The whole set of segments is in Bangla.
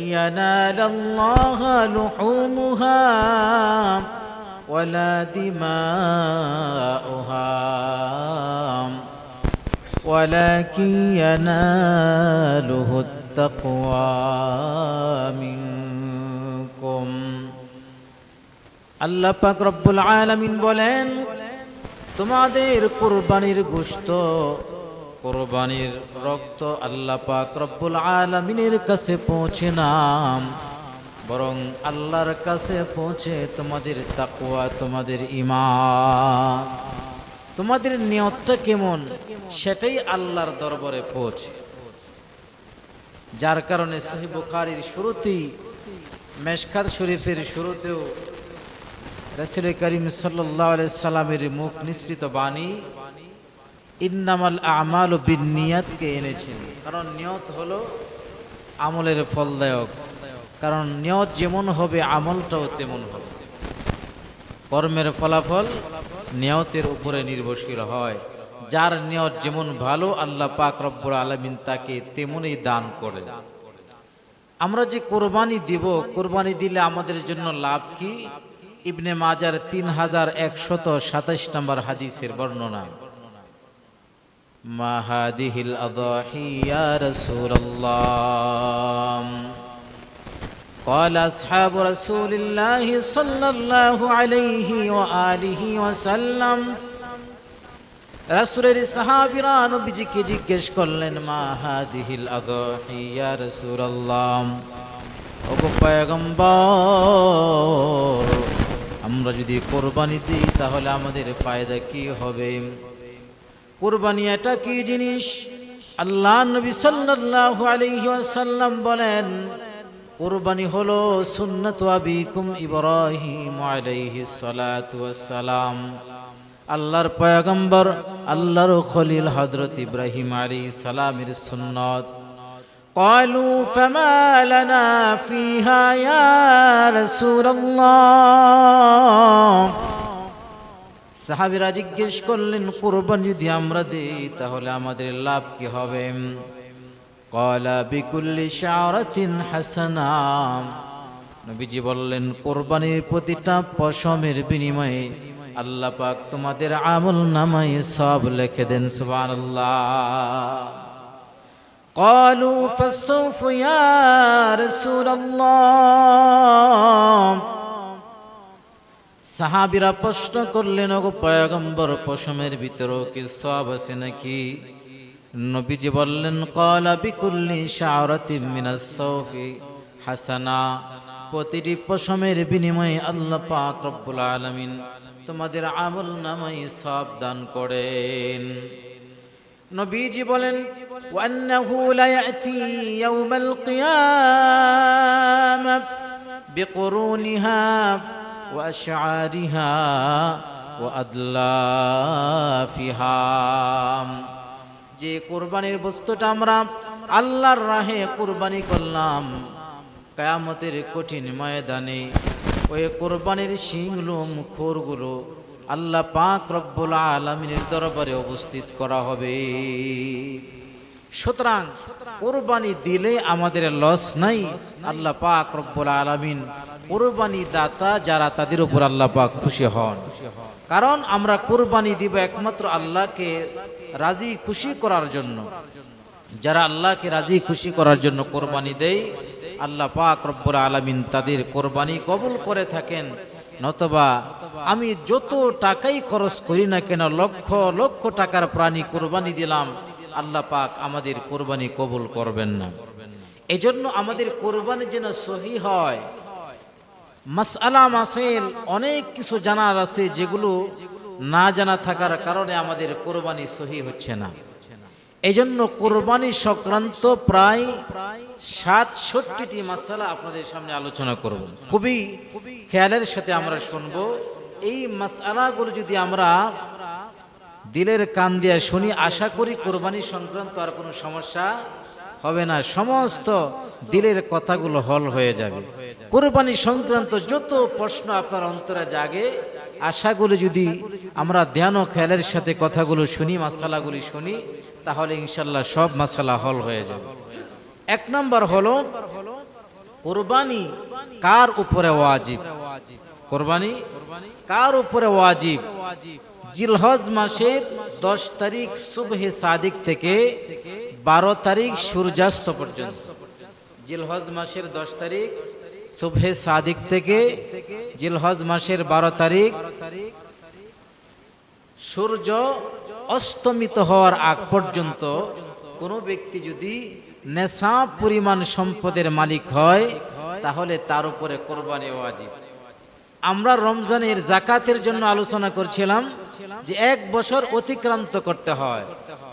ينال الله لحومها ولا دماؤها ولكن يناله التقوى منكم আল্লাহ পাক রব্বুল আলামিন বলেন তোমাদের কোরবানির গোশত কোরবানির রক্ত আল্লাহ পাক রব্বুল আলামিনের কাছে পৌঁছে নাম বরং আল্লাহর কাছে পৌঁছে তোমাদের তাকুয়া তোমাদের ঈমান, তোমাদের নিয়তটা কেমন সেটাই আল্লাহর দরবারে পৌঁছে। যার কারণে সহি বুখারীর শুরুতেই, মেশকাত শরীফের শুরুতেও রসুল করিম সাল্লাহ সাল্লামের মুখ নিঃসৃত বাণী ইন্নামাল আমাল ও বিনিয়াতকে এনেছেন। কারণ নিয়ত হলো আমলের ফলদায়ক। কারণ নিয়ত যেমন হবে, আমলটাও তেমন হবে। কর্মের ফলাফল নিয়তের উপরে নির্ভরশীল হয়। যার নিয়ত যেমন ভালো, আল্লাহ পাক রব্বুর আলমিন তাকে তেমনই দান করে আমরা যে কোরবানি দিব, কোরবানি দিলে আমাদের জন্য লাভ কি? ইবনে মাজার তিন হাজার একশত সাতাশ নম্বর হাদিসের বর্ণনা। মাহাদিহিল আদাহিয়া রাসূলুল্লাহ قال أصحاب رسول الله صلى الله عليه وآله وسلم রাসূলের সাহাবীরা নবীজিকে জিজ্ঞেস করলেন মা হাদিহিল আদাহি ইয়া রাসূলুল্লাহ ওগো পয়গম্বর আমরা যদি কোরবানি দিই তাহলে আমাদের ফায়দা কি হবে কোরবানি এটা কি জিনিস আল্লাহ নবী সাল্লাল্লাহু আলাইহি ওয়াসাল্লাম বলেন কোরবানি হলো সুন্নাত আবিকুম ইব্রাহিম আলাইহিস সালাতু ওয়াসসালাম আল্লাহর পয়গম্বর আল্লাহর খলিল হযরত ইব্রাহিম আলাইহিস সালামের সুন্নাত قالوا فما لنا فيها يا رسول الله সাহাবিরা জিজ্ঞেস করলেন কোরবান যদি আমরা দিই তাহলে আমাদের লাভ কি হবে কলা বিকুল্লি শারাতিন হাসানা নবীজি বললেন কোরবানির প্রতিটা পশমের বিনিময়ে আল্লাহ পাক তোমাদের আমল নামায় সব লিখে দেন সুবহানাল্লাহ قالوا فالسوف يا رسول الله সাহাবিরা প্রশ্ন করলেন, ওগো পয়গম্বর, পশমের ভিতরেও কি সব আছে নাকি? নবীজি বললেন কলা বিকুল্লি মিনাস সৌফি হাসানা। প্রতিটি পশমের বিনিময়ে আল্লাহ পাক রব্বুল আলামিন তোমাদের আমল নামাই সব দান করেন। নবীজি বলেন, ওয়ান্নাহু লা ইয়াতি ইয়াউমাল কিয়ামা বিকুরুনিহা ওয়া আদলাফিহা। যে কোরবানির বস্তুটা আমরা আল্লাহর রাহে কোরবানি করলাম, কায়ামতের কঠিন ময়দানে ওই কোরবানির শিংগুলো মুখরগুলো আল্লাহ পাক রব্বুল আলমিনের দরবারে উপস্থিত করা হবে। সুতরাং কোরবানি দিলে আমাদের লস নাই, আল্লাহ পাক রব্বুল আলমিন কোরবানি দাতা যারা তাদের উপর আল্লাহ পাক খুশি হন। কারণ আমরা কোরবানি দিব একমাত্র আল্লাহকে রাজি খুশি করার জন্য। যারা আল্লাহকে রাজি খুশি করার জন্য কোরবানি দেয়, আল্লাহ পাক রব্বুল আলমিন তাদের কোরবানি কবুল করে থাকেন। নতবা আমি যত টাকাই খরচ করি না কেন, লক্ষ লক্ষ টাকার প্রাণী কোরবানি দিলাম, আল্লাহ পাক আমাদের কোরবানি কবুল করবেন না। এজন্য আমাদের কোরবানি যেন সহি হয় মাসআলা মাসেল অনেক কিছু জানার আছে যেগুলো না জানা থাকার কারণে আমাদের কোরবানি সহি হচ্ছে না। এই জন্য কোরবানি সংক্রান্ত প্রায় সাতষট্টিটি মাসালা আপনাদের সামনে আলোচনা করব। খুবই খেয়ালের সাথে আমরা শুনব। এই মাসালাগুলো যদি আমরা দিলের কান দিয়ে শুনি, আশা করি কোরবানি সংক্রান্ত আর কোনো সমস্যা হবে না, সমস্ত দিলের কথাগুলো হল হয়ে যাবে। কোরবানি সংক্রান্ত যত প্রশ্ন আপনার অন্তরে জাগে, আশাগুলো যদি আমরা ধ্যান ও খেয়ালের সাথে কথাগুলো শুনি, মাসালাগুলি শুনি, তাহলে ইনশাল্লাহ সব মাসালা হল হয়ে যাবে। এক নম্বর হলো, কোরবানি কার উপরে ওয়াজিব? কোরবানি কার উপরে ওয়াজিব? জিলহজ মাসের দশ তারিখ সুবহে সাদিক থেকে বারো তারিখ সূর্যাস্ত পর্যন্ত। জিলহজ মাসের দশ তারিখ সুবহে সাদিক থেকে জিলহজ মাসের বারো তারিখ সূর্য অস্তমিত হওয়ার আগ পর্যন্ত কোনো ব্যক্তি যদি নেশা, পরিমাণ সম্পদের মালিক হয়, তাহলে তার উপরে কোরবানি ওয়াজিব। আমরা রমজানের জাকাতের জন্য আলোচনা করছিলাম যে এক বছর অতিক্রান্ত করতে হয়।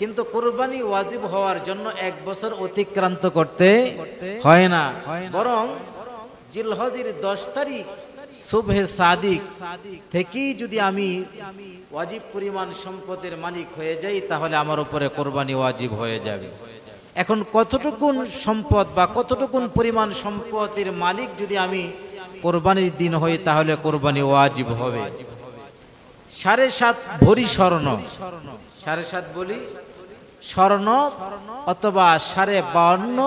কিন্তু কোরবানি ওয়াজিব হওয়ার জন্য এক বছর অতিক্রান্ত করতে হয় না। বরং জিলহজের দশ তারিখ শুভে সাদিক থেকেই যদি আমি ওয়াজিব পরিমাণ সম্পদের মালিক হয়ে যাই তাহলে আমার উপরে কোরবানি ওয়াজিব হয়ে যাবে। এখন কতটুকুন সম্পদ বা কতটুকুন পরিমাণ সম্পদের মালিক যদি আমি কোরবানির দিন হই তাহলে কোরবানি ওয়াজিব হবে। সাড়ে সাত ভরি স্বর্ণ। সাড়ে সাত বলি স্বর্ণ অথবা সাড়ে বাউন্ন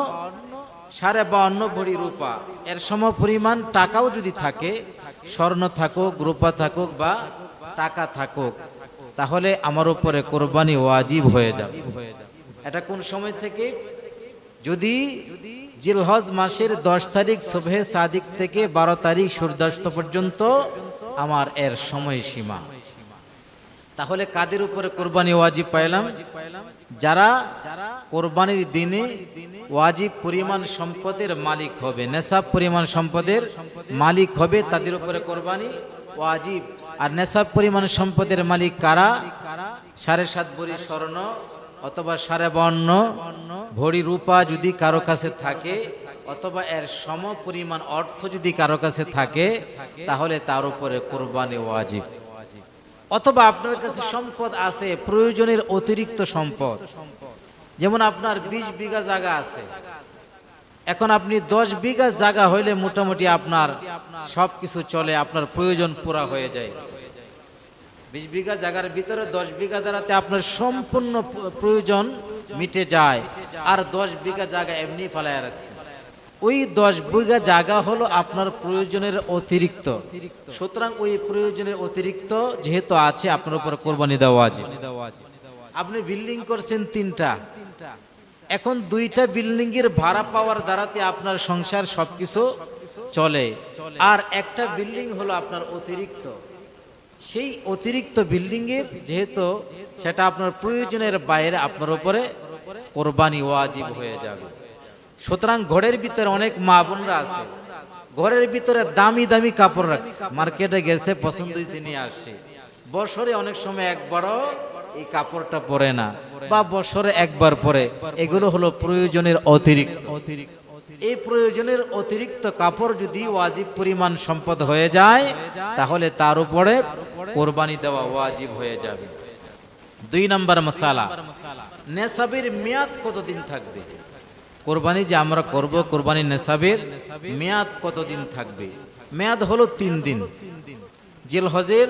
সাড়ে বাউন্ন ভরি রূপা। এর সম পরিমাণ টাকাও যদি থাকে, স্বর্ণ থাকুক, রূপা থাকুক বা টাকা থাকুক, তাহলে আমার উপরে কোরবানি ওয়াজিব হয়ে যাবে। এটা কোন সময় থেকে? যদি জিলহজ মাসের দশ তারিখ শোভে সাদিক থেকে বারো তারিখ সূর্যাস্ত পর্যন্ত আমার এর সময়সীমা। তাহলে কাদের উপরে কোরবানি ওয়াজিব পাইলাম? যারা কোরবানির দিনে ওয়াজিব পরিমাণ সম্পদের মালিক হবে, নেশাব পরিমাণ সম্পদের মালিক হবে, তাদের উপরে কোরবানি ওয়াজিব। আর নেশাব পরিমাণ সম্পদের মালিক কারা? সাড়ে সাত ভরি স্বর্ণ অথবা সাড়ে বান্ন ভরি রূপা যদি কারও কাছে থাকে, অথবা এর সম পরিমাণ অর্থ যদি কারও কাছে থাকে, তাহলে তার উপরে কোরবানি ওয়াজিব। অথবা আপনার কাছে সম্পদ আছে, প্রয়োজনের অতিরিক্ত সম্পদ। যেমন আপনার বিশ বিঘা জায়গা আছে। এখন আপনি দশ বিঘা জায়গা হইলে মোটামুটি আপনার সবকিছু চলে, আপনার প্রয়োজন পুরা হয়ে যায়। বিশ বিঘা জায়গার ভিতরে দশ বিঘা দ্বারাতে আপনার সম্পূর্ণ প্রয়োজন মিটে যায়। আর দশ বিঘা জায়গা এমনি ফেলায় রাখছে ওই দশ বিঘা জায়গা হলো আপনার প্রয়োজনের অতিরিক্ত। সুতরাং ওই প্রয়োজনের অতিরিক্ত যেহেতু আছে, আপনার উপর কোরবানি দেওয়া আছে। আপনি বিল্ডিং করছেন তিনটা। এখন দুইটা বিল্ডিং এর ভাড়া পাওয়ার দ্বারাতে আপনার সংসার সবকিছু চলে। আর একটা বিল্ডিং হলো আপনার অতিরিক্ত। সেই অতিরিক্ত বিল্ডিং এর যেহেতু, সেটা আপনার প্রয়োজনের বাইরে আপনার উপরে কোরবানি ওয়াজিব হয়ে যাবে। সুতরাং ঘরের ভিতরে অনেক মা বোনরা আছে। ঘরের ভিতরে দামি দামি কাপড় রাখছে। মার্কেটে গেছে, পছন্দ হয়েছে, নিয়ে আসছে। বছরে অনেক সময় একবারও এই কাপড়টা পরে না, বা বছরে একবার পরে। এগুলো হলো প্রয়োজনের অতিরিক্ত। অতিরিক্ত এই প্রয়োজনের অতিরিক্ত কাপড় যদি ওয়াজিব পরিমাণ সম্পদ হয়ে যায়, তাহলে তার উপরে কোরবানি দেওয়া ওয়াজিব হয়ে যাবে। দুই নম্বর মশালা, নেশাবের মেয়াদ কতদিন থাকবে? কোরবানি যে আমরা করব কোরবানি নেশাবের মেয়াদ কতদিন থাকবে? মেয়াদ হলো তিন দিন। জেল হজের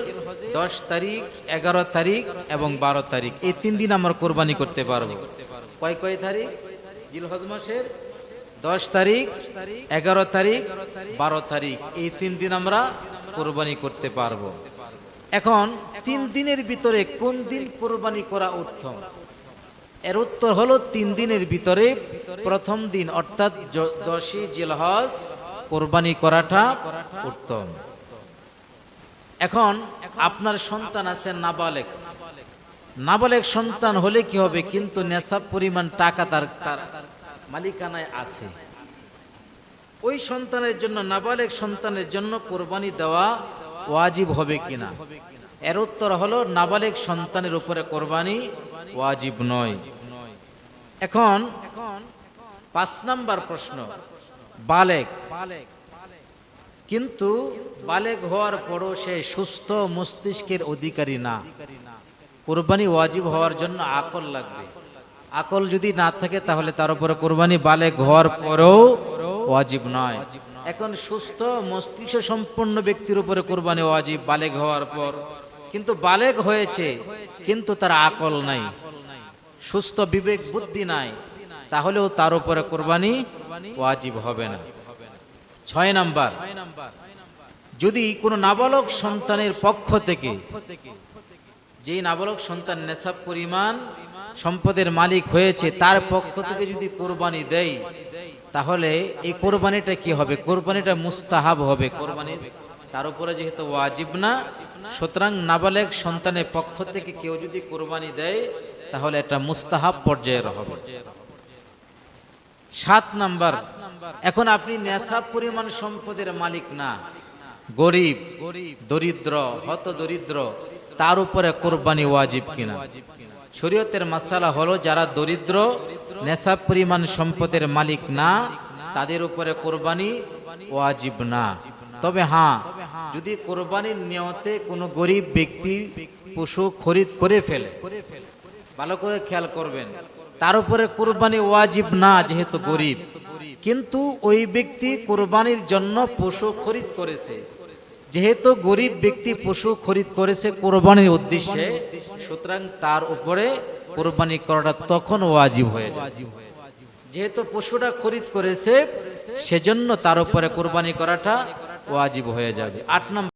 দশ তারিখ, এগারো তারিখ এবং বারো তারিখ। এই তিন দিন আমরা কোরবানি করতে পারব। কয় কয় তারিখ? জিল হজ মাসের দশ তারিখ, এগারো তারিখ, বারো তারিখ। এই তিন দিন আমরা কোরবানি করতে পারব। এখন তিন দিনের ভিতরে কোন দিন কোরবানি করা উত্তম? এর উত্তর হলো তিন দিনের ভিতরে প্রথম দিন, অর্থাৎ দশই জিলহজ কোরবানি করাটা উত্তম। এখন আপনার সন্তান আছে নাবালেক। নাবালেক সন্তান হলে কি হবে? কিন্তু নেশাব পরিমাণ টাকা তার তার মালিকানায় আছে। ওই সন্তানের জন্য, নাবালেক সন্তানের জন্য কোরবানি দেওয়া ওয়াজিব হবে কিনা? এর উত্তর হলো, নাবালেক সন্তানের উপরে কোরবানি ওয়াজিব নয়। এখন পাঁচ নাম্বার প্রশ্ন। বালেক। কিন্তু বালেক হওয়ার পরও সে সুস্থ মস্তিষ্কের অধিকারী না। কোরবানি ওয়াজিব হওয়ার জন্য আকল লাগবে। আকল যদি না থাকে তাহলে তার উপরে কোরবানি বালেক হওয়ার পরেও ওয়াজিব নয়। এখন সুস্থ মস্তিষ্ক সম্পন্ন ব্যক্তির উপরে কোরবানি ওয়াজিব বালেক হওয়ার পর। কিন্তু বালেক হয়েছে, কিন্তু তার আকল নাই। সুস্থ বিবেক বুদ্ধি নাই, তাহলেও তার উপরে কোরবানি ওয়াজিব হবে না। ছয় নাম্বার, যদি কোনো নাবালক সন্তানের পক্ষ থেকে যে নাবালক সন্তান নেশাব পরিমাণ সম্পদের মালিক হয়েছে, তার পক্ষ থেকে যদি কোরবানি দেয়, তাহলে এই কোরবানিটা কি হবে? কোরবানিটা মুস্তাহাব হবে কোরবানি তার উপরে যেহেতু ওয়াজিব না, সুতরাং নাবালেক সন্তানের পক্ষ থেকে কেউ যদি কোরবানি দেয়, তাহলে এটা মুস্তাহাব পর্যায়ের হবে। সাত নাম্বার, এখন আপনি নেশাব পরিমাণ সম্পদের মালিক না, গরিব, দরিদ্র, হত দরিদ্র, তার উপরে কোরবানি ওয়াজিব কিনা? শরীয়তের মাসালা হলো, যারা দরিদ্র, নেশাব পরিমাণ সম্পদের মালিক না, তাদের উপরে কোরবানি ওয়াজিব না। তবে হ্যাঁ যদি কোরবানির নিয়তে কোনো গরিব ব্যক্তি পশু খরিদ করে ফেলে ভালো করে খেয়াল করবেন তার উপরে কোরবানি ওয়াজিব না যেহেতু গরিব। কিন্তু ওই ব্যক্তি কোরবানির জন্য পশু খরিদ করেছে। যেহেতু গরিব ব্যক্তি পশু খরিদ করেছে কোরবানির উদ্দেশ্যে সুতরাং তার উপরে কোরবানি করাটা তখন ওয়াজিব হয়ে যায় যেহেতু পশুটা খরিদ করেছে সেজন্য তার উপরে কোরবানি করাটা ওয়াজিব হয়ে যাবে। আট নম্বর